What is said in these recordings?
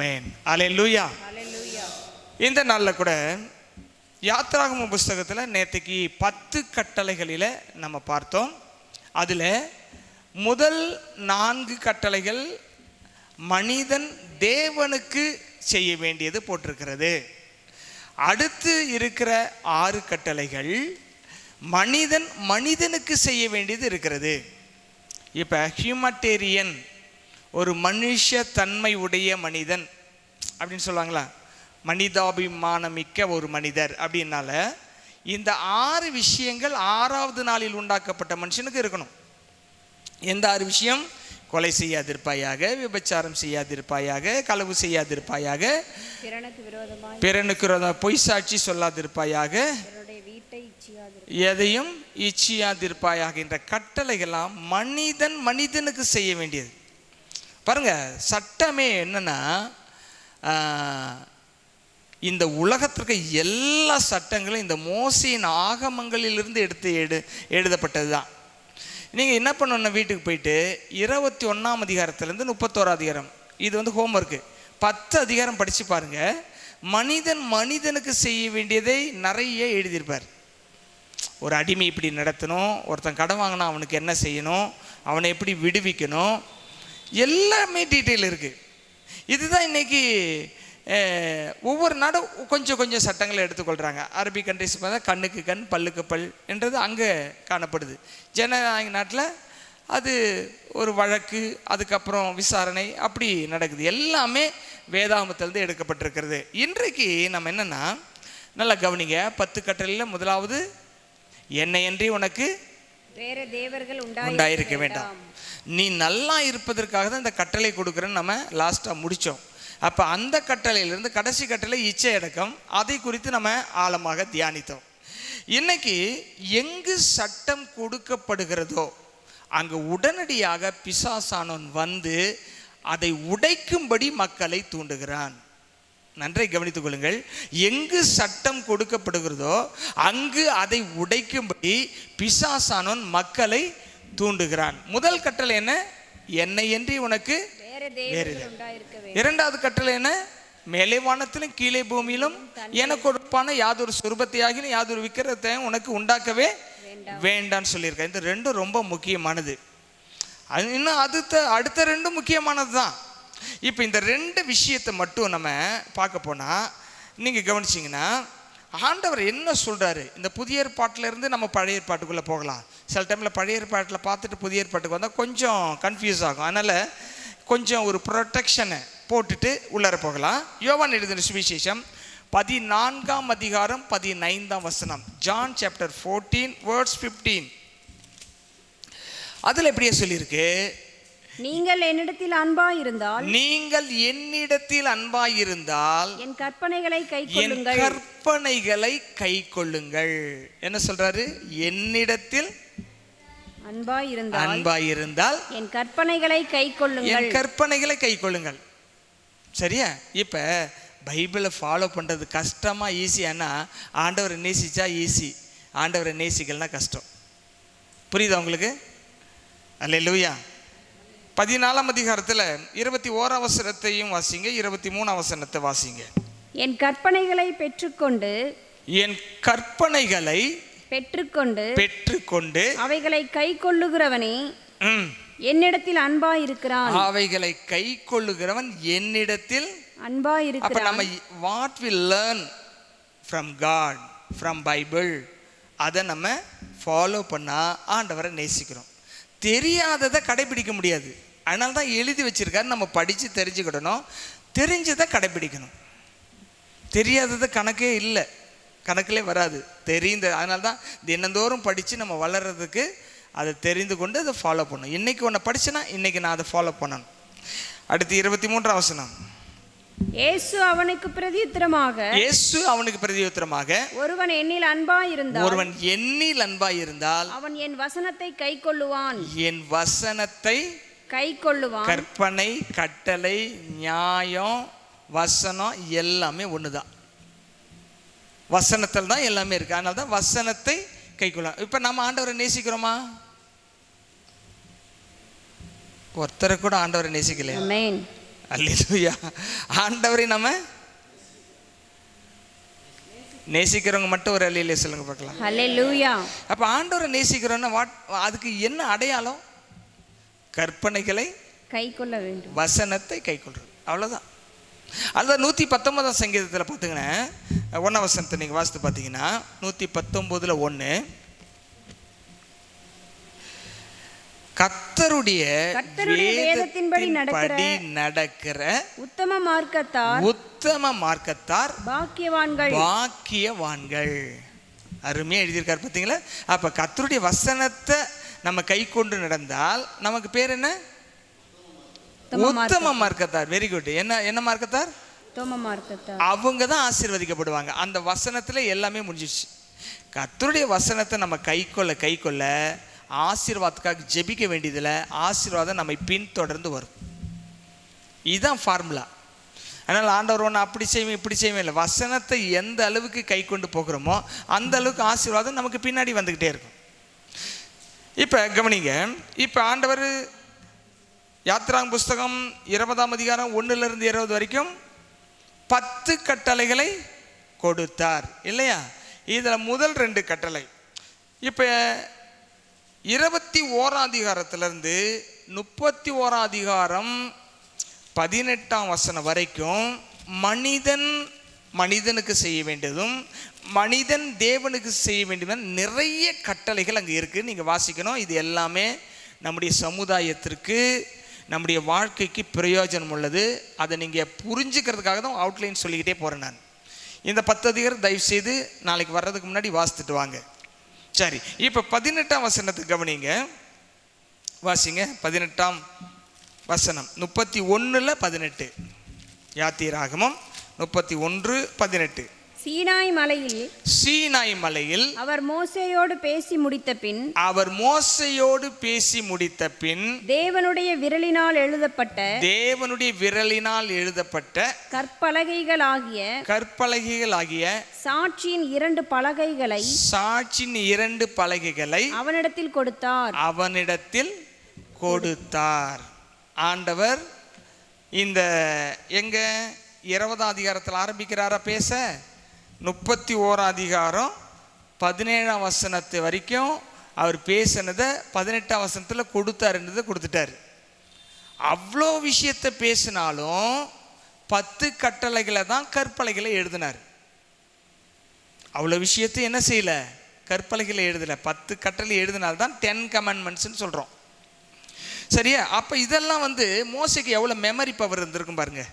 ஆமென் அல்லேலூயா இந்த நாளில் கூட யாத்ராகம புஸ்தகத்தில் நேற்றுக்கு பத்து கட்டளைகளில் நம்ம பார்த்தோம். அதில் முதல் நான்கு கட்டளைகள் மனிதன் தேவனுக்கு செய்ய வேண்டியது போட்டிருக்கிறது. அடுத்து இருக்கிற ஆறு கட்டளைகள் மனிதன் மனிதனுக்கு செய்ய வேண்டியது இருக்கிறது. இப்போ ஹியூமட்டேரியன் ஒரு மனுஷ தன்மை உடைய மனிதன் அப்படின்னு சொல்லுவாங்களா? மனிதாபிமானமிக்க ஒரு மனிதர் அப்படின்னால இந்த ஆறு விஷயங்கள் ஆறாவது நாளில் உண்டாக்கப்பட்ட மனுஷனுக்கு இருக்கணும். எந்த ஆறு விஷயம்? கொலை செய்யாதிருப்பாயாக விபச்சாரம் செய்யாதிருப்பாயாக களவு செய்யாதிருப்பாயாக பிறனுக்கு பொய் சாட்சி சொல்லாதிருப்பாயாக எதையும் இச்சியாதிருப்பாயாக என்ற கட்டளைகள்லாம் மனிதன் மனிதனுக்கு செய்ய வேண்டியது. பாருங்க சட்டமே என்னன்னா இந்த உலகத்திற்கு எல்லா சட்டங்களும் இந்த மோசியின் ஆகமங்களிலிருந்து எடுத்து எடு எழுதப்பட்டது தான் நீங்கள் என்ன பண்ணணும் வீட்டுக்கு போயிட்டு இருபத்தி ஒன்றாம் அதிகாரத்துலேருந்து முப்பத்தோரா அதிகாரம். இது வந்து ஹோம்ஒர்க்கு பத்து அதிகாரம் படித்து பாருங்க. மனிதன் மனிதனுக்கு செய்ய வேண்டியதை நிறைய எழுதியிருப்பார். ஒரு அடிமை இப்படி நடத்தணும் ஒருத்தன் கடன் வாங்கினா அவனுக்கு என்ன செய்யணும் அவனை எப்படி விடுவிக்கணும் எல்லாமே டீட்டெயில் இருக்குது இதுதான் இன்னைக்கு ஒவ்வொரு நாடும் கொஞ்சம் கொஞ்சம் சட்டங்களை எடுத்துக்கொள்கிறாங்க அரபிக் கண்ட்ரிஸ் பார்த்தா கண்ணுக்கு கண் பல்லுக்கு பல் என்றது அங்கே காணப்படுது. ஜனநாயக நாட்டில் அது ஒரு வழக்கு அதுக்கப்புறம் விசாரணை அப்படி நடக்குது. எல்லாமே வேதாமத்திலேருந்து எடுக்கப்பட்டிருக்கிறது. இன்றைக்கு நம்ம என்னென்னா நல்லா கவனிங்க. பத்து கட்டளையில் முதலாவது என்னையன்றி உனக்கு வேற தேவர்கள் உண்டாயிருக்க வேண்டாம். நீ நல்லா இருப்பதற்காக தான் இந்த கட்டளை கொடுக்குறேன்னு நம்ம லாஸ்ட்டாக முடித்தோம் அப்போ அந்த கட்டளையிலிருந்து கடைசி கட்டளை இச்சை அடக்கம் அதை குறித்து நம்ம ஆழமாக தியானித்தோம். இன்னைக்கு எங்கு சட்டம் கொடுக்கப்படுகிறதோ அங்கு உடனடியாக பிசாசானவன் வந்து அதை உடைக்கும்படி மக்களை தூண்டுகிறான். நன்றை கவனித்துக் கொள்ளுங்கள். எங்கு சட்டம் கொடுக்கப்படுகிறதோ அங்கு அதை உடைக்கும்படி பிசாசானவன் மக்களை தூண்டுகிறான். முதல் கட்டளை என்ன? என்னை என்று உனக்கு வேற இரண்டாவது கட்டளை என்ன? மேலே வானத்திலும் கீழே பூமியிலும் எனக்கு கொடுப்பான யாதொரு சுரூபத்தையாகிலும் யாதொரு விக்கிரத்தையும் உனக்கு உண்டாக்கவே வேண்டான்னு சொல்லியிருக்கேன் இந்த ரெண்டும் ரொம்ப முக்கியமானது. அது இன்னும் அடுத்த அடுத்த ரெண்டும் முக்கியமானது தான் இப்போ இந்த ரெண்டு விஷயத்தை மட்டும் நம்ம பார்க்க போனால் நீங்கள் கவனிச்சிங்கன்னா ஆண்டவர் என்ன சொல்கிறாரு இந்த புதிய ஏற்பாட்டிலேருந்து நம்ம பழைய ஏற்பாட்டுக்குள்ளே போகலாம். சில டைமில் பழைய ஏற்பாட்டில் பார்த்துட்டு புதிய ஏற்பாட்டுக்கு வந்தால் கொஞ்சம் கன்ஃபியூஸ் ஆகும். அதனால் கொஞ்சம் ஒரு ப்ரொடெக்ஷனை போட்டுட்டு உள்ளார போகலாம். யோவான் எழுதின சுவிசேஷம் பதினான்காம் அதிகாரம் பதினைந்தாம் வசனம். John chapter fourteen words fifteen அதில் எப்படியே சொல்லியிருக்கு நீங்கள் என்னிடத்தில் அன்பாய் இருந்தால் நீங்கள் என்னிடத்தில் அன்பாயிருந்தால் என் கற்பனைகளை என் கைக்கொள்ளுங்கள் கற்பனைகளை கை கொள்ளுங்கள். என்ன சொல்றாரு? என்னிடத்தில் அன்பாய் இருந்தால் அன்பாயிருந்தால் என் கற்பனைகளை கைக்கொள்ளுங்கள் என் கற்பனைகளை கை கொள்ளுங்கள். சரியா? இப்போ பைபிளை ஃபாலோ பண்ணுறது கஷ்டமா ஈஸியானா ஆண்டவரை நேசிச்சா ஈஸி ஆண்டவரை நேசிக்கலனா கஷ்டம். புரியுதா உங்களுக்கு? அல்ல லூயா பதினாலாம் அதிகாரத்தில் இருபத்தி ஓராம் வசனத்தையும் வாசிங்க இருபத்தி மூணாம் வசனத்தை வாசிங்க. என் கற்பனைகளை பெற்றுக்கொண்டு என் கற்பனைகளை பெற்றுக்கொண்டு பெற்றுக்கொண்டு அவைகளை கைக்கொள்ளுகிறவனே ம், என்னிடத்தில் அன்பாய் இருக்கிறான் அவைகளை கை கொள்ளுகிறவன் என்னிடத்தில் அப்ப இருக்கிறான் நம்ம what will learn from God from Bible அதை நம்ம ஃபாலோ பண்ணா ஆண்டவரை நேசிக்கிறோம். தெரியாததை கடைபிடிக்க முடியாது. அதனால தான் எழுதி வச்சிருக்காரு. நம்ம படித்து தெரிஞ்சுக்கிடணும். தெரிஞ்சதை கடைபிடிக்கணும். தெரியாதது கணக்கே இல்லை. கணக்கிலே வராது. தெரிந்த அதனால தான் தினந்தோறும் படித்து நம்ம வளர்கிறதுக்கு அதை தெரிந்து கொண்டு அதை ஃபாலோ பண்ணணும். இன்றைக்கி ஒன்று படிச்சேன்னா இன்றைக்கி நான் அதை ஃபாலோ பண்ணணும். அடுத்து இருபத்தி மூன்றாம் வசனம். இயேசு அவனுக்கு பிரதியுத்தரமாக இயேசு அவனுக்கு பிரதியுத்தரமாக ஒருவன் என்னில் அன்பாய் இருந்தால் ஒருவன் எண்ணில் அன்பாய் இருந்தால் அவன் என் வசனத்தை கைக்கொள்ளுவான். என் வசனத்தை கைக்கொள்ளுவான். கற்பனை கட்டளை நியாயம் வசனம் எல்லாமே ஒன்று தான் வசனத்தில் தான் எல்லாமே இருக்கு. அதனால தான் வசனத்தை கைக்கொள்ள இப்போ நம்ம ஆண்டவரை நேசிக்கிறோமா? ஒருத்தரை கூட ஆண்டவரை நேசிக்கலையா? அல்லேலூயா. ஆண்டவரை நம்ம நேசிக்கிறவங்க மட்டும் ஒரு அல்லையிலே சொல்லுங்க பார்க்கலாம். ஹalleluya அப்போ ஆண்டவரை நேசிக்கிறோன்னா வாட் அதுக்கு என்ன அடையாளம்? கற்பனைகளை கைக்கொள்ள வேண்டும். வசனத்தை கைக்கொள்றது. அவ்வளோதான் அதுதான் நூற்றி பத்தொன்பதாம் சங்கீதத்தில் பார்த்துங்கன்னா ஒன்றாம் வசனத்தை நீங்கள் வாசித்து பார்த்தீங்கன்னா நூற்றி பத்தொம்போதில் ஒன்று கத்தருடைய வேதத்தின்படி நடக்கிற உத்தம மார்க்கத்தார் உத்தம மார்க்கத்தார் பாக்கியவான்கள். பாக்கியவான்கள். அருமையாக எழுதியிருக்காரு பார்த்தீங்களா? அப்போ கத்தருடைய வசனத்தை நம்ம கை கொண்டு நடந்தால் நமக்கு பேர் என்ன? உத்தம மார்க்கத்தார். வெரி குட் என்ன என்ன மார்க்கத்தார்? அவங்க தான் ஆசீர்வதிக்கப்படுவாங்க. அந்த வசனத்தில் எல்லாமே முடிஞ்சிடுச்சு கர்த்தருடைய வசனத்தை நம்ம கை கொள்ள கை கொள்ள ஆசீர்வாதத்துக்காக ஜெபிக்க வேண்டியதில் ஆசீர்வாதம் நம்மை பின்தொடர்ந்து வரும். இதுதான் ஃபார்முலா அதனால் ஆண்டவர் ஒன்று அப்படி செய்வேன் இப்படி செய்வேன் இல்லை. வசனத்தை எந்த அளவுக்கு கை கொண்டு போகிறோமோ அந்த அளவுக்கு ஆசீர்வாதம் நமக்கு பின்னாடி வந்துக்கிட்டே இருக்கும். இப்போ கவனிங்க. இப்போ ஆண்டவர் யாத்ராங் புஸ்தகம் இருபதாம் அதிகாரம் ஒன்றுலேருந்து இருபது வரைக்கும் பத்து கட்டளைகளை கொடுத்தார். இல்லையா? இதில் முதல் ரெண்டு கட்டளை. இப்போ இருபத்தி ஓராம் முப்பத்தி ஓராதிகாரம் அதிகாரம் பதினெட்டாம் வசனம் வரைக்கும் மனிதன் மனிதனுக்கு செய்ய வேண்டியதும் மனிதன் தேவனுக்கு செய்ய வேண்டியதும் நிறைய கட்டளைகள் அங்கே இருக்குது நீங்கள் வாசிக்கணும். இது எல்லாமே நம்முடைய சமுதாயத்திற்கு நம்முடைய வாழ்க்கைக்கு பிரயோஜனம் உள்ளது. அதை நீங்கள் புரிஞ்சுக்கிறதுக்காக தான் அவுட்லைன் சொல்லிக்கிட்டே போகிறேன் நான். இந்த பத்து அதிகாரம் தயவு செய்து நாளைக்கு வர்றதுக்கு முன்னாடி வாசித்துட்டு வாங்க. சரி இப்போ பதினெட்டாம் வசனத்தை கவனிங்க. வாசிங்க பதினெட்டாம் வசனம். முப்பத்தி ஒன்றில் பதினெட்டு. யாத்திராகமம் முப்பத்தி ஒன்று பதினெட்டு. சீனாய் மலையில் சீனாய் மலையில் அவர் மோசேயோடு பேசி முடித்த பின் அவர் மோசையோடு பேசி முடித்த பின் தேவனுடைய விரலினால் எழுதப்பட்ட தேவனுடைய விரலினால் எழுதப்பட்ட கற்பலகைகளாகிய கற்பலகைகள் ஆகிய சாட்சியின் இரண்டு பலகைகளை சாட்சியின் இரண்டு பலகைகளை அவனிடத்தில் கொடுத்தார். அவனிடத்தில் கொடுத்தார். ஆண்டவர் இந்த எங்க இருபதாம் அதிகாரத்தில் ஆரம்பிக்கிறாரா? பேச. முப்பத்தி ஓராம் அதிகாரம் பதினேழாம் வசனத்து வரைக்கும் அவர் பேசினதை பதினெட்டாம் வசனத்தில் கொடுத்தாருன்றதை கொடுத்துட்டாரு. அவ்வளோ விஷயத்தை பேசினாலும் பத்து கட்டளைகளை தான் கற்பலைகளை எழுதினார். அவ்வளோ விஷயத்தை என்ன செய்யல? கற்பலைகளை எழுதலை. பத்து கட்டளை எழுதினால்தான் டென் கமெண்ட்மெண்ட்ஸ்னு சொல்கிறோம் சரியா? அப்போ இதெல்லாம் வந்து மோசைக்கு எவ்வளோ மெமரி பவர் இருந்திருக்கும் பாருங்கள்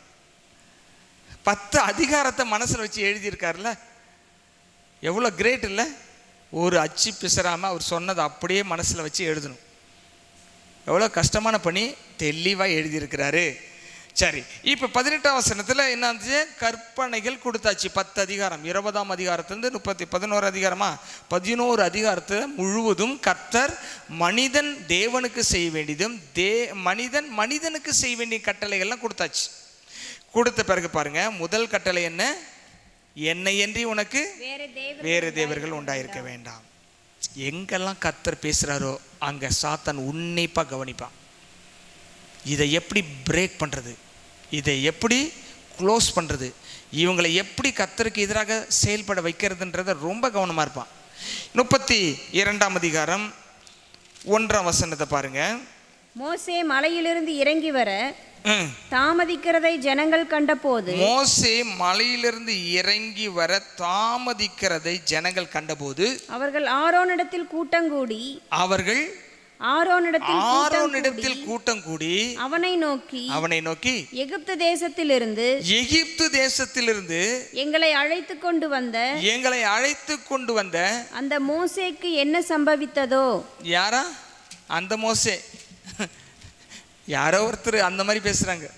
பத்து அதிகாரத்தை மனசில் வச்சு எழுதியிருக்காருல்ல? எவ்வளோ கிரேட் இல்லை? ஒரு அச்சு பிசராமல் அவர் சொன்னதை அப்படியே மனசில் வச்சு எழுதணும். எவ்வளோ கஷ்டமான பணி? தெளிவாக எழுதியிருக்கிறாரு. சரி இப்போ பதினெட்டாம் வசனத்தில் என்ன இருந்துச்சு கற்பனைகள் கொடுத்தாச்சு. பத்து அதிகாரம். இருபதாம் அதிகாரத்துலேருந்து முப்பத்தி பதினோரு அதிகாரமா? பதினோரு அதிகாரத்தை முழுவதும் கர்த்தர் மனிதன் தேவனுக்கு செய்ய வேண்டியதும் தே மனிதன் மனிதனுக்கு செய்ய வேண்டிய கட்டளைகள்லாம் கொடுத்தாச்சு. கொடுத்த பிறகு பாருங்க முதல் கட்டளை என்ன? என்னை என்று உனக்கு வேற தேவ வேறு தேவர்கள் உண்டாயிருக்க வேண்டாம். எங்கெல்லாம் கர்த்தர் பேசுகிறாரோ அங்கே சாத்தான் உன்னிப்பாக கவனிப்பான். இதை எப்படி பிரேக் பண்ணுறது இதை எப்படி க்ளோஸ் பண்ணுறது இவங்களை எப்படி கர்த்தருக்கு எதிராக செயல்பட வைக்கிறதுன்றத ரொம்ப கவனமாக இருப்பான். முப்பத்தி இரண்டாம் அதிகாரம் ஒன்றாம் வசனத்தை பாருங்க. மோசே மலையிலிருந்து இறங்கி வர. தாமதிக்கிறதை ஜனங்கள் கண்டபோது மோசே மலையிலிருந்து இறங்கி வர தாமதிக்கிறதை ஜனங்கள் கண்டபோது அவர்கள் ஆரோனிடத்தில் கூட்டங்கூடி அவர்கள் ஆரோனிடத்தில் ஆரோனிடத்தில் கூட்டம் கூடி அவனை நோக்கி அவனை நோக்கி எகிப்து தேசத்திலிருந்து எகிப்து தேசத்திலிருந்து எங்களை அழைத்து கொண்டு வந்த எங்களை அழைத்து கொண்டு வந்த அந்த மோசேக்கு என்ன சம்பவித்ததோ யாரா? அந்த மோசே. யாரோ ஒருத்தர் அந்த மாதிரி பேசுறாங்க.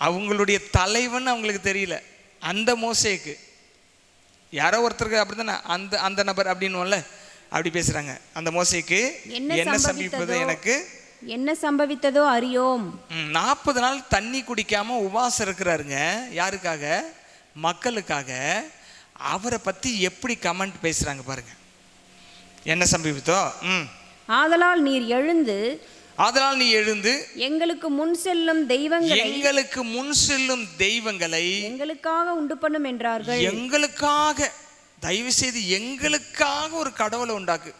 அவங்களுடைய தலைவன் அவங்களுக்கு தெரியல. அந்த மோசேக்கு. யாரோ ஒருத்தருக்கு அப்படிதானே அந்த அந்த நபர் அப்படின்னுவோம்ல அப்படி பேசுறாங்க. அந்த மோசேக்கு என்ன சமீபது? எனக்கு? என்ன சம்பவித்ததோ அறியோம். நாற்பது நாள் தண்ணி குடிக்காம உபவாசம் இருக்கிறாருங்க. யாருக்காக? மக்களுக்காக. அவரை பத்தி எப்படி கமெண்ட் பேசுறாங்க பாருங்க. என்ன சம்பவித்தோ ம். ஆதலால் நீர் எழுந்து அதனால் நீ எழுந்து எங்களுக்கு முன் செல்லும் தெய்வங்களை எங்களுக்கு முன் செல்லும் தெய்வங்களை எங்களுக்காக உண்டு பண்ணும் என்றார்கள். எங்களுக்காக தயவு செய்து எங்களுக்காக ஒரு கடவுளை உண்டாக்கு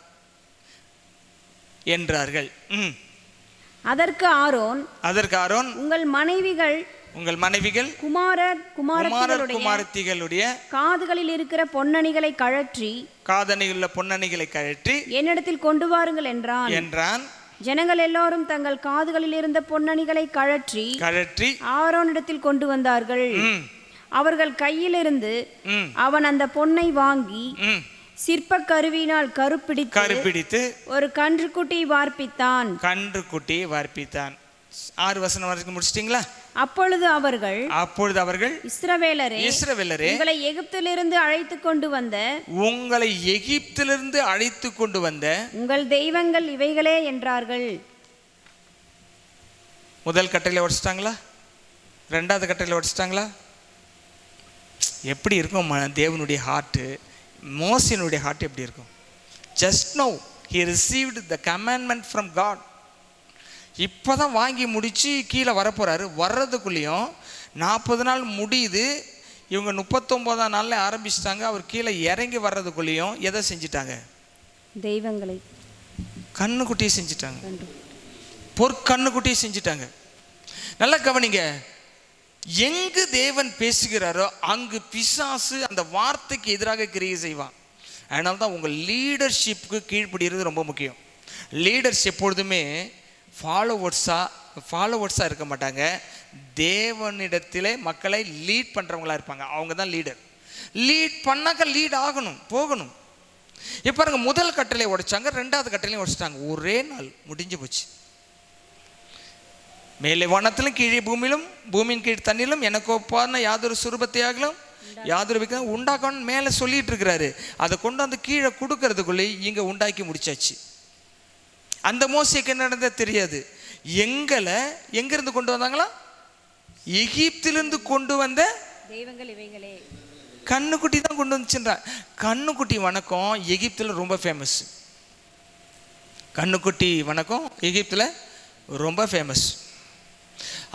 என்றார்கள். அதற்கு ஆரோன் அதற்கு ஆரோன் உங்கள் மனைவிகள் உங்கள் மனைவிகள் குமாரர் குமாரர் குமாரத்திகளுடைய காதுகளில் இருக்கிற பொன்னணிகளை கழற்றி காதணியுள்ள பொன்னணிகளை கழற்றி என்னிடத்தில் கொண்டு வாருங்கள் என்றான். என்றான். ஜனங்கள் எல்லாரும் தங்கள் காதுகளில் இருந்த பொன்னணிகளை கழற்றி கழற்றி ஆரோனிடத்தில் கொண்டு வந்தார்கள். அவர்கள் கையிலிருந்து அவன் அந்த பொன்னை வாங்கி சிற்ப கருவியினால் கருப்பிடித்து கருப்பிடித்து ஒரு கன்றுக்குட்டி வார்ப்பித்தான். கன்று குட்டியை வார்ப்பித்தான். ஆறு வசனம் வரைக்கும் முடிச்சிட்டிங்களா? அப்பொழுது அவர்கள் அப்பொழுது அவர்கள் இஸ்ரவேலரே இஸ்ரவேலரே உங்களை எகிப்திலிருந்து அழைத்து கொண்டு வந்த உங்களை எகிப்திலிருந்து அழைத்து கொண்டு வந்த உங்கள் தெய்வங்கள் இவைகளே என்றார்கள். முதல் கட்டையில் உடைச்சிட்டாங்களா? ரெண்டாவது கட்டையில் உடைச்சிட்டாங்களா? எப்படி இருக்கும் தேவனுடைய ஹார்ட்டு மோசினுடைய ஹார்ட் எப்படி இருக்கும்? Just no he received the commandment from God இப்போ தான் வாங்கி முடித்து கீழே வரப்போகிறாரு வர்றதுக்குள்ளேயும் நாற்பது நாள் முடியுது. இவங்க முப்பத்தொம்போதாம் நாளில் ஆரம்பிச்சிட்டாங்க. அவர் கீழே இறங்கி வர்றதுக்குள்ளேயும் எதை செஞ்சிட்டாங்க? தெய்வங்களை. கண்ணுக்குட்டியை செஞ்சிட்டாங்க. பொற்கண்ணுக்குட்டியை செஞ்சிட்டாங்க. நல்லா கவனிங்க. எங்கு தேவன் பேசுகிறாரோ அங்கு பிசாசு அந்த வார்த்தைக்கு எதிராக கிரியை செய்வான். அதனால தான் உங்கள் லீடர்ஷிப்புக்கு கீழ்ப்படிகிறது ரொம்ப முக்கியம். லீடர்ஸ் எப்பொழுதுமே ஃபாலோவர்ஸாக ஃபாலோவர்ஸாக இருக்க மாட்டாங்க. தேவனிடத்திலே மக்களை லீட் பண்ணுறவங்களா இருப்பாங்க. அவங்க தான் லீடர் லீட் பண்ணாக்க லீட் ஆகணும் போகணும். இப்போ பாருங்க முதல் கட்டளை உடைச்சாங்க ரெண்டாவது கட்டளையும் உடைச்சிட்டாங்க. ஒரே நாள் முடிஞ்சு போச்சு. மேலே வனத்திலும் கீழே பூமியிலும் பூமியின் கீழ் தண்ணிலும் எனக்கு ஒப்பான யாதொரு சுரூபத்தையாகலும் யாதொரு விக்க உண்டாக்கணும்னு மேலே சொல்லிட்டு இருக்கிறாரு. அதை கொண்டு வந்து கீழே கொடுக்கறதுக்குள்ளே இங்கே உண்டாக்கி முடிச்சாச்சு. அந்த மோசைக்கு என்ன நடந்தது தெரியாது. எங்களை எங்கிருந்து கொண்டு வந்தாங்களா? எகிப்திலிருந்து கொண்டு வந்த தெய்வங்கள் இவைகளே. கண்ணுக்குட்டி தான் கொண்டு வந்துச்சுன்றா கண்ணுக்குட்டி வணக்கம் எகிப்தில் ரொம்ப ஃபேமஸ் கண்ணுக்குட்டி வணக்கம் எகிப்தில் ரொம்ப ஃபேமஸ்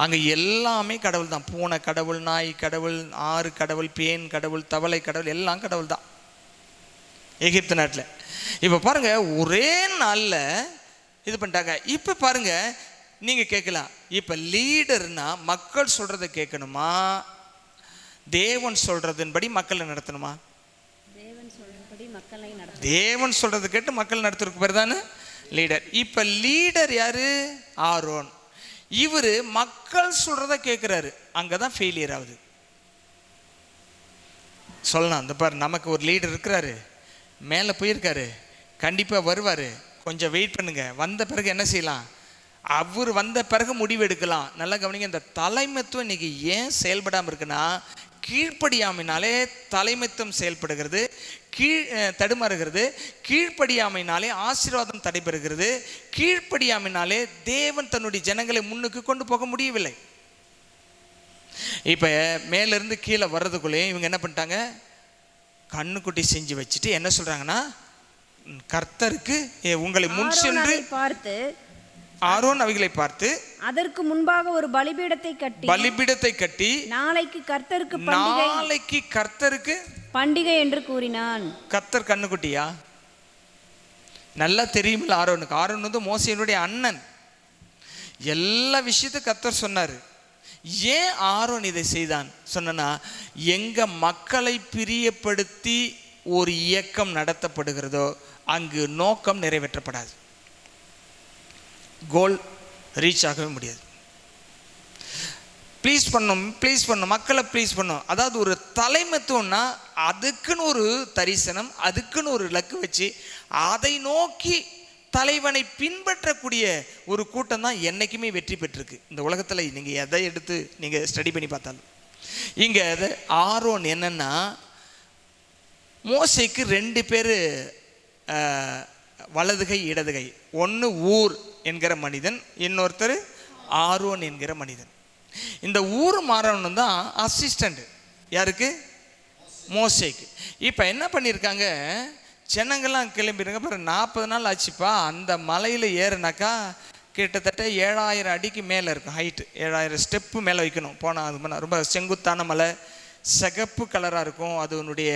அங்கே எல்லாமே கடவுள் தான். பூனை கடவுள் நாய் கடவுள் ஆறு கடவுள் பேன் கடவுள் தவளை கடவுள் எல்லாம் கடவுள் தான். எகிப்து நாட்டில். இப்போ பாருங்க ஒரே நாளில் இது பண்ணிட்டாங்க. இப்போ பாருங்க நீங்கள் கேட்கலாம். இப்போ லீடர்னா மக்கள் சொல்கிறத கேட்கணுமா? தேவன் சொல்கிறதுன்படி மக்களை நடத்தணுமா? தேவன் சொல்கிறத கேட்டு மக்கள் நடத்துறதுக்கு பேர் தானே? லீடர் இப்போ லீடர் யாரு? ஆரோன். இவர் மக்கள் சொல்கிறத கேட்குறாரு. அங்கே தான் ஃபெயிலியர் ஆகுது. சொல்லலாம். இந்த பாரு நமக்கு ஒரு லீடர் இருக்கிறாரு. மேலே போயிருக்காரு. கண்டிப்பாக வருவார். கொஞ்சம் வெயிட் பண்ணுங்க. வந்த பிறகு என்ன செய்யலாம்? அவர் வந்த பிறகு முடிவு எடுக்கலாம். நல்லா கவனிங்க இந்த தலைமைத்துவம் இன்னைக்கு ஏன் செயல்படாமல் இருக்குன்னா கீழ்ப்படியாமைனாலே தலைமைத்துவம் செயல்படுகிறது கீழ் தடுமாறுகிறது கீழ்ப்படியாமைனாலே ஆசீர்வாதம் தடைபெறுகிறது கீழ்ப்படியாமைனாலே தேவன் தன்னுடைய ஜனங்களை முன்னுக்கு கொண்டு போக முடியவில்லை. இப்போ மேலேருந்து கீழே வர்றதுக்குள்ளேயும் இவங்க என்ன பண்ணிட்டாங்க? கண்ணுக்குட்டி செஞ்சு வச்சுட்டு என்ன சொல்கிறாங்கன்னா கர்த்தருக்கு உங்களை முன் சென்று பார்த்து ஆரோன் அவைகளை பார்த்து அதற்கு முன்பாக ஒரு பலிபீடத்தை கட்டி பலிபீடத்தை கட்டி நாளைக்கு கர்த்தருக்கு நாளைக்கு கர்த்தருக்கு பண்டிகை என்று கூறினான். கர்த்தர் கண்ணுக்குட்டியா? நல்லா தெரியுமில்ல ஆரோனுக்கு. ஆரோன் வந்து மோசையினுடைய அண்ணன். எல்லா விஷயத்தையும் கர்த்தர் சொன்னார். ஏன் ஆரோன் இதை செய்தான்? சொன்னா எங்க மக்களை பிரியப்படுத்தி ஒரு இயக்கம் நடத்தப்படுகிறதோ அங்கு நோக்கம் நிறைவேற்றப்படாது. கோல் ரீச் ஆகவே முடியாது. ப்ளீஸ் பண்ணும் ப்ளீஸ் பண்ணும் மக்களை ப்ளீஸ் பண்ணும். அதாவது ஒரு தலைமத்துவம்னா அதுக்குன்னு ஒரு தரிசனம் அதுக்குன்னு ஒரு இலக்கு வச்சு அதை நோக்கி தலைவனை பின்பற்றக்கூடிய ஒரு கூட்டம் தான் என்றைக்குமே வெற்றி பெற்றிருக்கு. இந்த உலகத்தில் நீங்கள் எதை எடுத்து நீங்கள் ஸ்டடி பண்ணி பார்த்தாலும். இங்கே அது ஆர்வம் என்னென்னா மோசைக்கு ரெண்டு பேர் வலதுகை இடதுகை. ஒன்று ஊர் என்கிற மனிதன் இன்னொருத்தர் ஆர்வன் என்கிற மனிதன். இந்த ஊர் மாறவன் தான் அசிஸ்டண்ட் யாருக்கு? மோசைக்கு. இப்போ என்ன பண்ணியிருக்காங்க ஜனங்கள்லாம் கிளம்பிடுங்க அப்புறம் நாற்பது நாள் ஆச்சுப்பா. அந்த மலையில் ஏறுனாக்கா கிட்டத்தட்ட ஏழாயிரம் அடிக்கு மேலே இருக்கும் ஹைட்டு ஏழாயிரம் ஸ்டெப்பு மேலே வைக்கணும். போனால் அது ரொம்ப செங்குத்தான மலை. சிகப்பு கலராக இருக்கும். அதனுடைய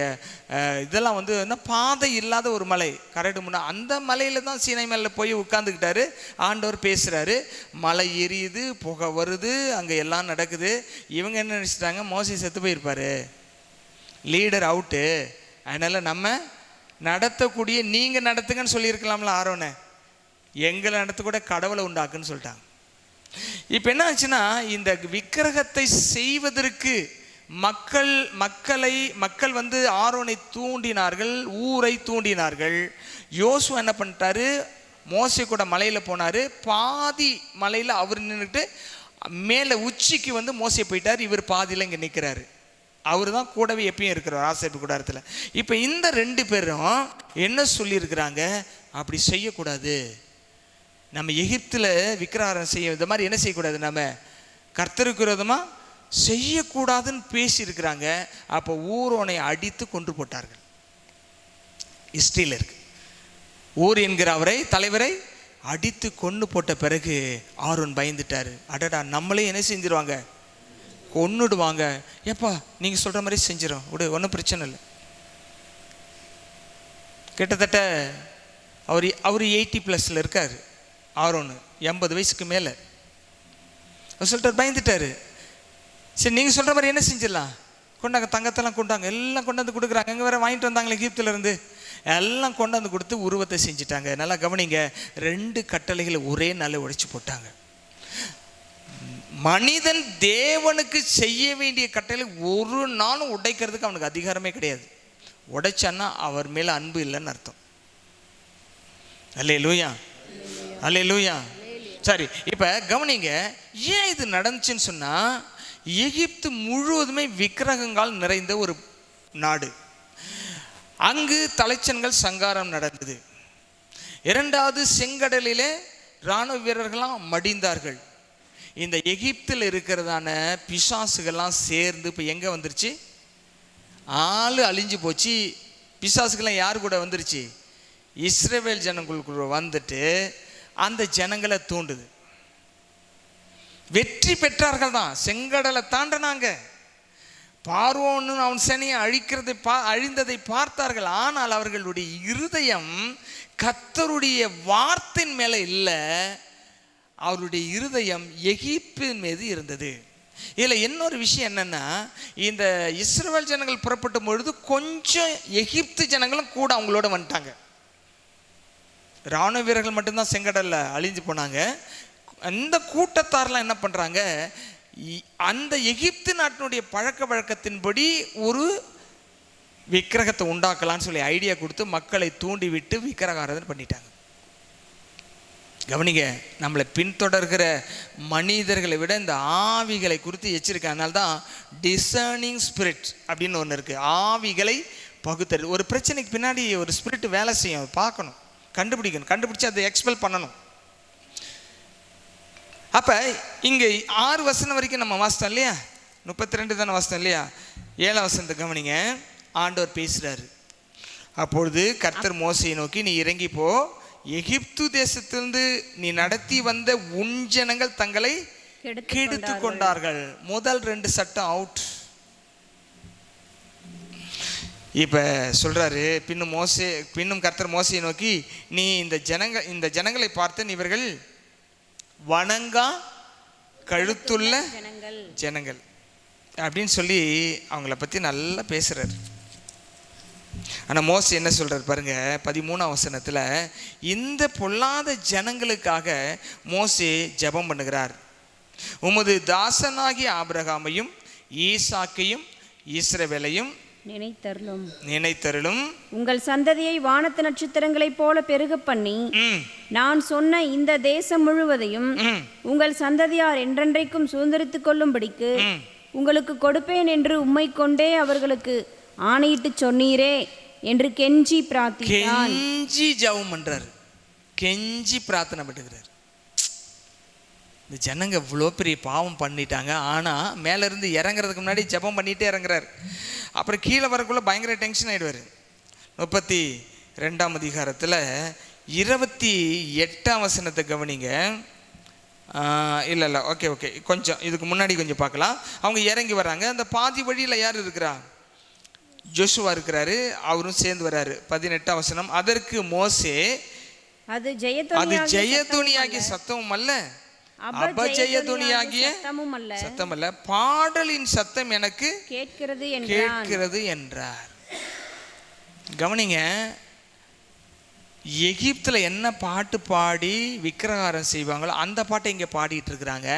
இதெல்லாம் வந்து என்ன பாதை இல்லாத ஒரு மலை. கரடு முன்னா அந்த மலையில் தான் சீனை மேலே போய் உட்காந்துக்கிட்டாரு ஆண்டவர் பேசுகிறாரு மலை எரியுது புகை வருது அங்கே எல்லாம் நடக்குது. இவங்க என்ன நினச்சிட்டாங்க? மோசி செத்து போயிருப்பார். Leader out. அதனால் நம்ம நடத்தக்கூடிய நீங்கள் நடத்துங்கன்னு சொல்லியிருக்கலாம்ல ஆரோனை. எங்களை நடத்தக்கூட கடவுளை உண்டாக்குன்னு சொல்லிட்டாங்க. இப்போ என்ன ஆச்சுன்னா இந்த விக்கிரகத்தை செய்வதற்கு மக்கள் மக்களை மக்கள் வந்து ஆரோனை தூண்டினார்கள் ஊரை தூண்டினார்கள். யோசுவா என்ன பண்ணிட்டாரு? மோசை கூட மலையில் போனார். பாதி மலையில் அவர் நின்றுட்டு மேலே உச்சிக்கு வந்து மோசை போயிட்டார். இவர் பாதியில் இங்கே நிற்கிறாரு அவர் தான் கூடவே எப்பயும் இருக்கிறார் ஆசைப்பு கூடாரத்தில். இப்போ இந்த ரெண்டு பேரும் என்ன சொல்லியிருக்கிறாங்க? அப்படி செய்யக்கூடாது. நம்ம எகிப்தில் விக்கிரகாரம் செய்ய இந்த மாதிரி என்ன செய்யக்கூடாது நம்ம? கர்த்தருக்கு விரோதமாக செய்யக்கூடாதுன்னு பேசியிருக்கிறாங்க அப்போ ஊரோனை அடித்து கொன்று போட்டார்கள். ஹிஸ்ட்ரியில் இருக்கு ஊர் என்கிற அவரை தலைவரை அடித்து கொண்டு போட்ட பிறகு ஆரோன் பயந்துட்டாரு. அடடா நம்மளே என்ன செஞ்சிருவாங்க? கொன்னுடுவாங்க. ஏப்பா நீங்கள் சொல்கிற மாதிரி செஞ்சிடும் விடு ஒன்றும் பிரச்சனை இல்லை. கிட்டத்தட்ட அவர் அவர் எயிட்டி ப்ளஸில் இருக்கார் ஆரோனு. எண்பது வயசுக்கு மேலே. அவர் சொல்லிட்டார் பயந்துட்டாரு. சரி நீங்கள் சொல்கிற மாதிரி என்ன செஞ்சிடலாம்? கொண்டாங்க தங்கத்தெல்லாம் கொண்டாங்க எல்லாம் கொண்டாந்து கொடுக்குறாங்க. எங்கே வேறு வாங்கிட்டு வந்தாங்களே கீப்திலேருந்து எல்லாம் கொண்டாந்து கொடுத்து உருவத்தை செஞ்சுட்டாங்க. நல்லா கவனிங்க ரெண்டு கட்டளைகளை ஒரே நாளில் உடைச்சு போட்டாங்க. மனிதன் தேவனுக்கு செய்ய வேண்டிய கட்டளை ஒரு நாளும் உடைக்கிறதுக்கு அவனுக்கு அதிகாரமே கிடையாது. உடைச்சான்னா அவர் மேலே அன்பு இல்லைன்னு அர்த்தம். அல்லே லூயா அல்லே லூயா சரி இப்போ கவனிங்க ஏன் இது நடந்துச்சுன்னு சொன்னால் எகிப்து முழுவதுமே விக்கிரகங்கள் நிறைந்த ஒரு நாடு. அங்கு தலைச்சன்கள் சங்காரம் நடந்தது. இரண்டாவது செங்கடலிலே இராணுவ வீரர்கள்லாம் மடிந்தார்கள். இந்த எகிப்தில் இருக்கிறதான பிசாசுகள்லாம் சேர்ந்து இப்போ எங்கே வந்துருச்சு? ஆள் அழிஞ்சு போச்சு. பிசாசுகள்லாம் யார் கூட வந்துருச்சு? இஸ்ரேவேல் ஜனங்களுக்குள்ள வந்துட்டு அந்த ஜனங்களை தூண்டுது. வெற்றி பெற்றார்கள் தான் செங்கடலை தாண்டினாங்க. பார்வோன்னு அவன் சேனையை அழிக்கிறதை பா அழிந்ததை பார்த்தார்கள். ஆனால் அவர்களுடைய இருதயம் கத்தருடைய வார்த்தையின் மேலே இல்லை. அவருடைய இருதயம் எகிப்தின் மீது இருந்தது. இதில் இன்னொரு விஷயம் என்னென்னா இந்த இஸ்ரேல் ஜனங்கள் புறப்பட்டும் பொழுது கொஞ்சம் எகிப்து ஜனங்களும் கூட அவங்களோட வந்துட்டாங்க. ராணுவ வீரர்கள் மட்டும்தான் செங்கடலில் அழிஞ்சு போனாங்க. அந்த கூட்டத்தாரெலாம் என்ன பண்ணுறாங்க அந்த எகிப்து நாட்டினுடைய பழக்க வழக்கத்தின்படி ஒரு விக்கிரகத்தை உண்டாக்கலாம்னு சொல்லி ஐடியா கொடுத்து மக்களை தூண்டி விட்டு விக்கிரகாரதன் பண்ணிட்டாங்க. கவனிங்க நம்மளை பின்தொடர்கிற மனிதர்களை விட இந்த ஆவிகளை குறித்து எச்சரிக்கை. அதனால தான் டிசர்னிங் ஸ்பிரிட் அப்படின்னு ஒன்று இருக்குது ஆவிகளை பகுத்தறிவு. ஒரு பிரச்சனைக்கு பின்னாடி ஒரு ஸ்பிரிட் வேலை செய்யும். அதை பார்க்கணும். கண்டுபிடிக்கணும். கண்டுபிடிச்சி அதை எக்ஸ்பெல் பண்ணணும். அப்போ இங்கே ஆறு வசனம் வரைக்கும் நம்ம வாசித்தோம் இல்லையா? முப்பத்தி ரெண்டு தானே வாசித்தோம் இல்லையா? ஏழாம் வசனத்தை கவனிங்க. ஆண்டவர் பேசுகிறாரு அப்பொழுது கர்த்தர் மோசையை நோக்கி நீ இறங்கி போ. எகிப்து தேசத்திலிருந்து நீ நடத்தி வந்த உன் ஜனங்கள் தங்களை கெடுத்து கொண்டார்கள் முதல் ரெண்டு சட்டம் அவுட் இப்போ சொல்றாரு பின்னும் மோசே பின்னும் கர்த்தர் மோசையை நோக்கி நீ இந்த ஜனங்க இந்த ஜனங்களை பார்த்து இவர்கள் வணங்கா கழுத்துள்ள ஜனங்கள். அப்படின்னு சொல்லி அவங்கள பற்றி நல்லா பேசுகிறார் ஆனால் மோசே என்ன சொல்கிறார் பாருங்க பதிமூணாம் வசனத்தில் இந்த பொல்லாத ஜனங்களுக்காக மோசே ஜெபம் பண்ணுகிறார். உமது தாசனாகிய ஆபிரகாமையும் ஈசாக்கையும் இஸ்ரவேலையும் நினைத்தருளும். நினைத்தருளும். உங்கள் சந்ததியை வானத்து நட்சத்திரங்களைப் போல பெருகப் பண்ணி நான் சொன்ன இந்த தேசம் முழுவதையும் உங்கள் சந்ததியார் என்றென்றைக்கும் சுதந்திரித்துக் கொள்ளும்படிக்கு உங்களுக்கு கொடுப்பேன் என்று உம்மை கொண்டே அவர்களுக்கு ஆணையிட்டு சொன்னீரே என்று கெஞ்சி பிரார்த்தித்தான். கெஞ்சி ஜெபம் பண்றாரு. கெஞ்சி பிரார்த்தனை பண்ணுகிறார். இந்த ஜனங்க இவ்வளோ பெரிய பாவம் பண்ணிட்டாங்க. ஆனால் மேலேருந்து இறங்குறதுக்கு முன்னாடி ஜெபம் பண்ணிகிட்டே இறங்குறாரு. அப்புறம் கீழே வரக்குள்ள பயங்கர டென்ஷன் ஆயிடுவார். முப்பத்தி ரெண்டாம் அதிகாரத்தில் இருபத்தி எட்டாம் வசனத்தை கவனிங்க. இல்லை இல்லை ஓகே ஓகே கொஞ்சம் இதுக்கு முன்னாடி கொஞ்சம் பார்க்கலாம். அவங்க இறங்கி வராங்க. அந்த பாதி வழியில் யார் இருக்கிறா? ஜோஷுவா இருக்கிறாரு. அவரும் சேர்ந்து வராரு. பதினெட்டாம் வசனம். அதற்கு மோசே அது ஜெயதுனியாகிய சத்தமும் அல்ல. அபஜெயதுனியாகிய சத்தமும் அல்ல சத்தம் அல்ல பாடலின் சத்தம் எனக்கு கேட்கிறது கேட்கிறது என்றார். கவனிங்க எகிப்துல என்ன பாட்டு பாடி விக்கிரகாரம் செய்வாங்களோ அந்த பாட்டை இங்க பாடிட்டு இருக்கிறாங்க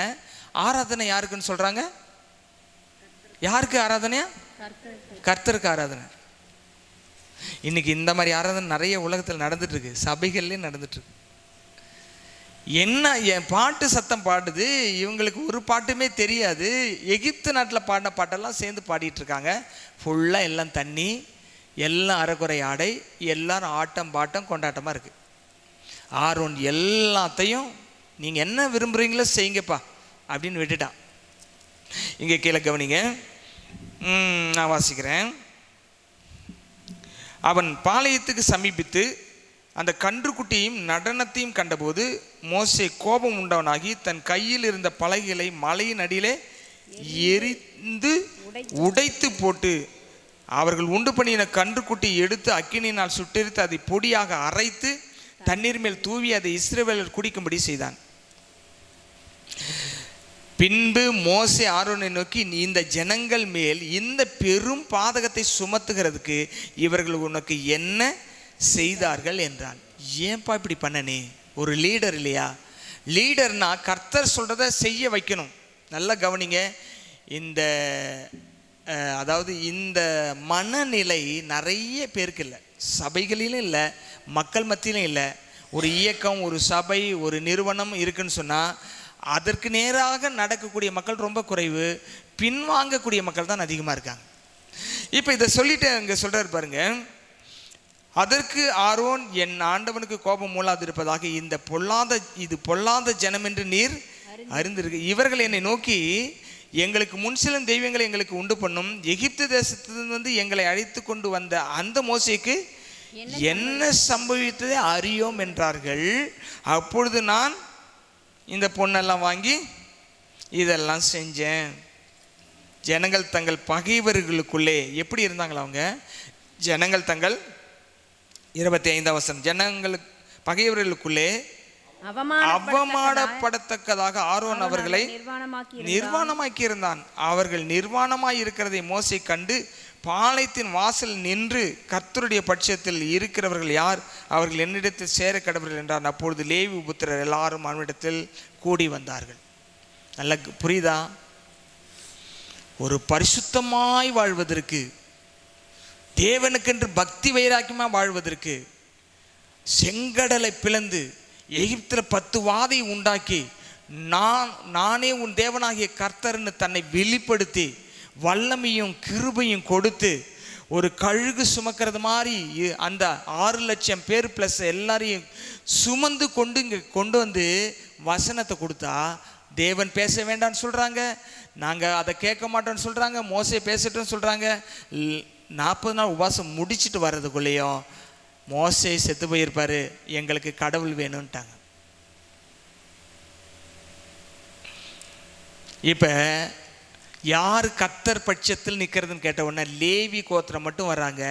ஆராதனை யாருக்குன்னு சொல்றாங்க? யாருக்கு ஆராதனையா? கர்த்தருக்கு ஆராதனை. இன்னைக்கு இந்த மாதிரி ஆராதனை நிறைய உலகத்தில் நடந்துட்டு இருக்கு. சபைகள்லேயும் நடந்துட்டு இருக்கு. என்ன என் பாட்டு சத்தம் பாடுது இவங்களுக்கு ஒரு பாட்டுமே தெரியாது. எகிப்து நாட்டில் பாடின பாட்டெல்லாம் சேர்ந்து பாடிட்டு இருக்காங்க. ஃபுல்லாக எல்லாம் தண்ணி எல்லாம் அரைக்குறை ஆடை எல்லாரும் ஆட்டம் பாட்டம் கொண்டாட்டமாக இருக்குது ஆரோன் எல்லாத்தையும் நீங்கள் என்ன விரும்புகிறீங்களோ செய்யுங்கப்பா அப்படின்னு விட்டுட்டான். இங்கே கீழே கவனிங்க. நான் வாசிக்கிறேன். அவன் பாளையத்துக்கு சமீபித்து அந்த கன்றுக்குட்டியும் நடனத்தையும் கண்டபோது மோசே கோபம் உண்டவனாகி தன் கையில் இருந்த பலகைகளை மலையின் அடியிலே எரிந்து உடைத்து போட்டு அவர்கள் உண்டு பண்ணின கன்றுக்குட்டி எடுத்து அக்கினியினால் சுட்டெரித்து அதை பொடியாக அரைத்து தண்ணீர் மேல் தூவி அதை இஸ்ரேவேலர் குடிக்கும்படி செய்தான். பின்பு மோசே ஆரோனை நோக்கி "நீ இந்த ஜனங்கள் மேல் இந்த பெரும் பாதகத்தை சுமத்துகிறதுக்கு இவர்கள் உனக்கு என்ன செய்தார்கள் என்றான். ஏன்பா இப்படி பண்ணனே? ஒரு லீடர் இல்லையா? லீடர்னா கர்த்தர் சொல்கிறத செய்ய வைக்கணும். நல்லா கவனிங்க. இந்த அதாவது இந்த மனநிலை நிறைய பேருக்கு இல்லை. சபைகளிலும் இல்லை. மக்கள் மத்தியிலும் இல்லை. ஒரு இயக்கம் ஒரு சபை ஒரு நிறுவனம் இருக்குன்னு சொன்னால் அதற்கு நேராக நடக்கக்கூடிய மக்கள் ரொம்ப குறைவு. பின்வாங்கக்கூடிய மக்கள் தான் அதிகமாக இருக்காங்க. இப்போ இதை சொல்லிட்டு அங்கே சொல்கிறார் பாருங்கள் அதற்கு ஆரோன் என் ஆண்டவனுக்கு கோபம் மூலாதிருப்பதாக இந்த பொல்லாத இது பொல்லாத ஜனம் என்று நீர் அறிந்திருக்கு. இவர்கள் என்னை நோக்கி எங்களுக்கு முன் செல்லும் தெய்வங்களை எங்களுக்கு உண்டு பண்ணும். எகிப்து தேசத்திலிருந்து வந்து எங்களை அழைத்து கொண்டு வந்த அந்த மோசைக்கு என்ன சம்பவித்ததை? அறியோம் என்றார்கள். அப்பொழுது நான் இந்த பொண்ணெல்லாம் வாங்கி இதெல்லாம் செஞ்சேன். ஜனங்கள் தங்கள் பகைவர்களுக்குள்ளே எப்படி இருந்தாங்களா அவங்க? ஜனங்கள் தங்கள் இருபத்தி ஐந்தாம் வசனம். ஜனங்களுக்கு பகைவர்களுக்குள்ளே அவமானப்படத்தக்கதாக ஆரோன் அவர்களை நிர்வாணமாக்கி இருந்தான் அவர்கள் நிர்வாணமாய் இருக்கிறதை மோசை கண்டு பாளையத்தின் வாசல் நின்று கர்த்தருடைய பட்சத்தில் இருக்கிறவர்கள் யார்? அவர்கள் என்னிடத்தில் சேர கடவர்கள் என்றார் அப்பொழுது லேவி புத்திரர் எல்லாரும் அவனிடத்தில் கூடி வந்தார்கள். நல்ல புரியுதா? ஒரு பரிசுத்தமாய் வாழ்வதற்கு தேவனுக்கென்று பக்தி வைராக்கியமாக வாழ்வதற்கு செங்கடலை பிளந்து எகிப்தில் பத்து வாதை உண்டாக்கி நான் நானே உன் தேவனாகிய கர்த்தர்னு தன்னை வெளிப்படுத்தி வல்லமையும் கிருபையும் கொடுத்து ஒரு கழுகு சுமக்கிறது மாதிரி இ- அந்த ஆறு லட்சம் பேர் ப்ளஸ் எல்லாரையும் சுமந்து கொண்டு இங்கே கொண்டு வந்து வசனத்தை கொடுத்தா தேவன் பேச வேண்டாம்னு சொல்கிறாங்க நாங்கள் அதை கேட்க மாட்டோம்னு சொல்கிறாங்க மோசையை பேசட்டும்னு சொல்கிறாங்க நாற்பது நாள் உபவாசம் முடிச்சிட்டு வர்றதுக்குள்ளேயும் மோசே செத்து போயிருப்பார் எங்களுக்கு கடவுள் வேணும்ட்டாங்க. இப்போ யார் கத்தர் பட்சத்தில் நிற்கிறதுன்னு கேட்ட உடனே லேவி கோத்திரம் மட்டும் வராங்க.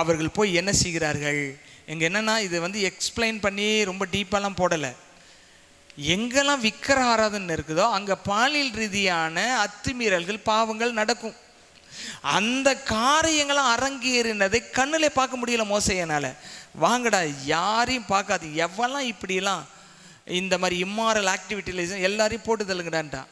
அவர்கள் போய் என்ன செய்கிறார்கள்? இங்கே என்னன்னா இது வந்து எக்ஸ்பிளைன் பண்ணி ரொம்ப டீப்பாலாம் போடலை. எங்கெல்லாம் விக்கிர ஆராதனை இருக்குதோ அங்கே பாலியல் ரீதியான அத்துமீறல்கள் பாவங்கள் நடக்கும். அந்த காரியங்களும் அரங்கேறினதை கண்ணில் பார்க்க முடியல மோசையனால் வாங்கடா யாரையும் பார்க்காது. எவெல்லாம் இப்படியெல்லாம் இந்த மாதிரி இம்மாரல் ஆக்டிவிட்டியில் எல்லாரையும் போட்டு தள்ளுங்கடான்ட்டான்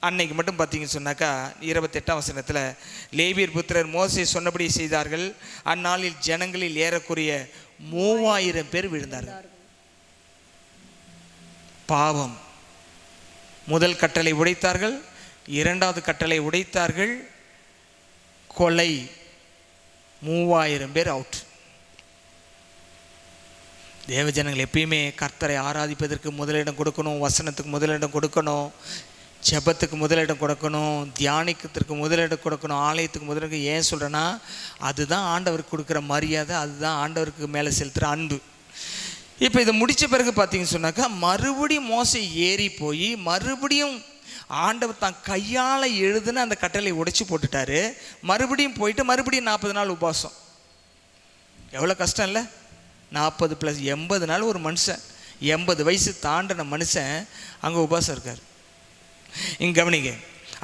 அன்னைக்கு மட்டும் பார்த்தீங்கன்னு சொன்னாக்கா இருபத்தெட்டாம் வசனத்தில் லேவியர் புத்திரர் மோசை சொன்னபடி செய்தார்கள். அந்நாளில் ஜனங்களில் ஏறக்குறைய மூவாயிரம் பேர் விழுந்தார்கள். பாவம். முதல் கட்டளை உடைத்தார்கள் இரண்டாவது கட்டளை உடைத்தார்கள் கொலை மூவாயிரம் பேர் அவுட் தேவஜனங்கள் எப்பயுமே கர்த்தரை ஆராதிப்பதற்கு முதலிடம் கொடுக்கணும் வசனத்துக்கு முதலிடம் கொடுக்கணும் ஜெபத்துக்கு முதலிடம் கொடுக்கணும் தியானிக்கத்திற்கு முதலிடம் கொடுக்கணும் ஆலயத்துக்கு முதலிடம் ஏன் சொல்கிறேன்னா அதுதான் ஆண்டவருக்கு கொடுக்குற மரியாதை அதுதான் ஆண்டவருக்கு மேலே செலுத்துகிற அன்பு. இப்போ இதை முடித்த பிறகு பார்த்தீங்கன்னு சொன்னாக்கா மறுபடியும் மோசை ஏறி போய் மறுபடியும் ஆண்டவர் தான் கையால் எழுதுன அந்த கட்டளை உடைச்சி போட்டுட்டாரு. மறுபடியும் போயிட்டு மறுபடியும் நாற்பது நாள் உபாசம். எவ்வளோ கஷ்டம் இல்லை? நாற்பது ப்ளஸ் எண்பது நாள் ஒரு மனுஷன். எண்பது வயசு தாண்டின மனுஷன் அங்கே உபவாசம் இருக்கார். இங்க கவனிங்க.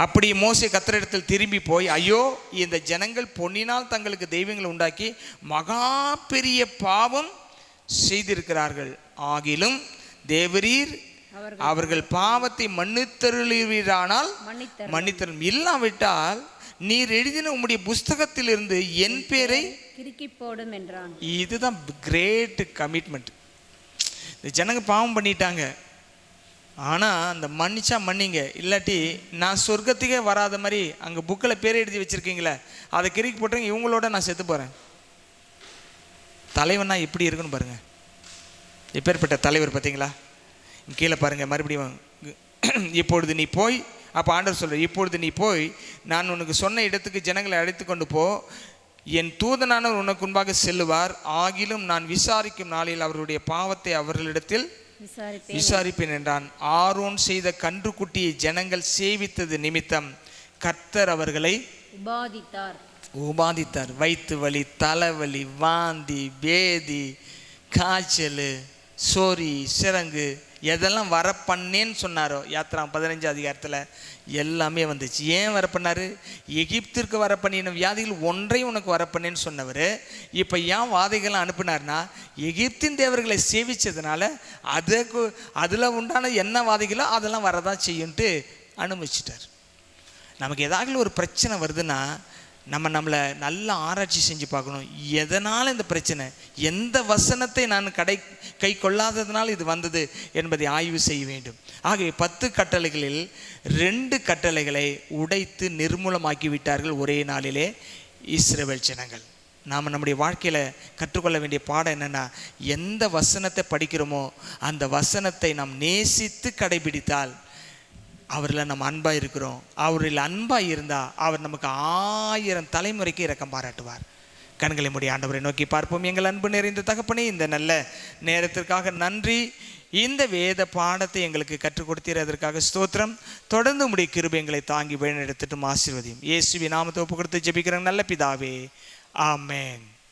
அப்படி மோசே கத்திரிடத்தில் திரும்பி போய் ஐயோ இந்த ஜனங்கள் பொன்னினால் தங்களுக்கு தெய்வங்களை உண்டாக்கி மகா பெரிய பாவம் செய்திருக்கிறார்கள். ஆகிலும் தேவரீர் அவர்கள் பாவத்தை மன்னித்தருளீரானால் மன்னித்தர் மன்னித்தரும். இல்லாவிட்டால் நீர் எழுதின உம்முடைய புஸ்தகத்திலிருந்து என் பேரை கிறுக்கி போடும் என்றான். இதுதான் கிரேட் கமிட்மெண்ட். இந்த ஜனங்க பாவம் பண்ணிட்டாங்க. ஆனால் அந்த மன்னிச்சா மன்னிங்க. இல்லாட்டி நான் சொர்க்கத்துக்கே வராத மாதிரி அங்கே புக்கில் பேர் எழுதி வச்சுருக்கீங்களே அதை கிறுக்கி போட்டுருங்க இவங்களோட நான் செத்து போகிறேன் தலைவனா எப்படி இருக்குன்னு பாருங்கள் எப்பேற்பட்ட தலைவர் பார்த்தீங்களா? கீழே பாருங்கள் மறுபடியும் இப்பொழுது நீ போய் அப்போ ஆண்டவர் சொல்ற இப்பொழுது நீ போய் நான் உனக்கு சொன்ன இடத்துக்கு ஜனங்களை அழைத்து கொண்டு போ. என் தூதனானவர் உனக்கு முன்பாக செல்லுவார் ஆகிலும் நான் விசாரிக்கும் நாளில் அவருடைய பாவத்தை அவர்களிடத்தில் விசாரிப்பேன். என்றான். ஆரோன் செய்த கன்றுக்குட்டியை ஜனங்கள் சேவித்தது நிமித்தம் கர்த்தர் அவர்களை உபாதித்தார். உபாதித்தார். வயிற்று வலி தலைவலி வாந்தி பேதி காய்ச்சல் சோரி சிரங்கு எதெல்லாம் வர பண்ணேன்னு சொன்னாரோ யாத்திரா பதினஞ்சு அதிகாரத்தில் எல்லாமே வந்துச்சு. ஏன் வர பண்ணார் எகிப்திற்கு வர பண்ணின வியாதிகள் ஒன்றையும் உனக்கு வர பண்ணேன்னு சொன்னவர். இப்போ ஏன் வாதைகள்லாம் அனுப்புனார்னா எகிப்தின் தேவர்களை சேவிச்சதுனால அதுக்கு அதில் உண்டான என்ன வாதைகளோ அதெல்லாம் வரதான் செய்யுன்ட்டு அனுபவிச்சிட்டார் நமக்கு ஏதாவது ஒரு பிரச்சனை வருதுன்னா நம்ம நம்மளை நல்லா ஆராய்ச்சி செஞ்சு பார்க்கணும். எதனால் இந்த பிரச்சனை? எந்த வசனத்தை நான் கடை கை கொள்ளாததுனால் இது வந்தது என்பதை ஆய்வு செய்ய வேண்டும். ஆகவே பத்து கட்டளைகளில் ரெண்டு கட்டளைகளை உடைத்து நிர்மூலமாக்கி விட்டார்கள் ஒரே நாளிலே இஸ்ரவேல் ஜனங்கள். நாம் நம்முடைய வாழ்க்கையில் கற்றுக்கொள்ள வேண்டிய பாடம் என்னென்னா எந்த வசனத்தை படிக்கிறோமோ அந்த வசனத்தை நாம் நேசித்து கடைபிடித்தால் அவரில் நம்ம அன்பாக இருக்கிறோம். அவரில் அன்பாக இருந்தால் அவர் நமக்கு ஆயிரம் தலைமுறைக்கு இரக்கம் பாராட்டுவார். கண்களை முடிய ஆண்டவரை நோக்கி பார்ப்போம். எங்கள் அன்பு நிறைந்த தகப்பனே இந்த நல்ல நேரத்திற்காக நன்றி. இந்த வேத பாடத்தை எங்களுக்கு கற்றுக் கொடுத்தீர் அதற்காக ஸ்தோத்திரம். தொடர்ந்து முடிய கிருபை எங்களை தாங்கி வழிநடத்திட்டும் ஆசீர்வதியும். இயேசுவி நாமத்தை ஒப்பு கொடுத்து ஜெபிக்கிறோம். நல்ல பிதாவே ஆமேன்.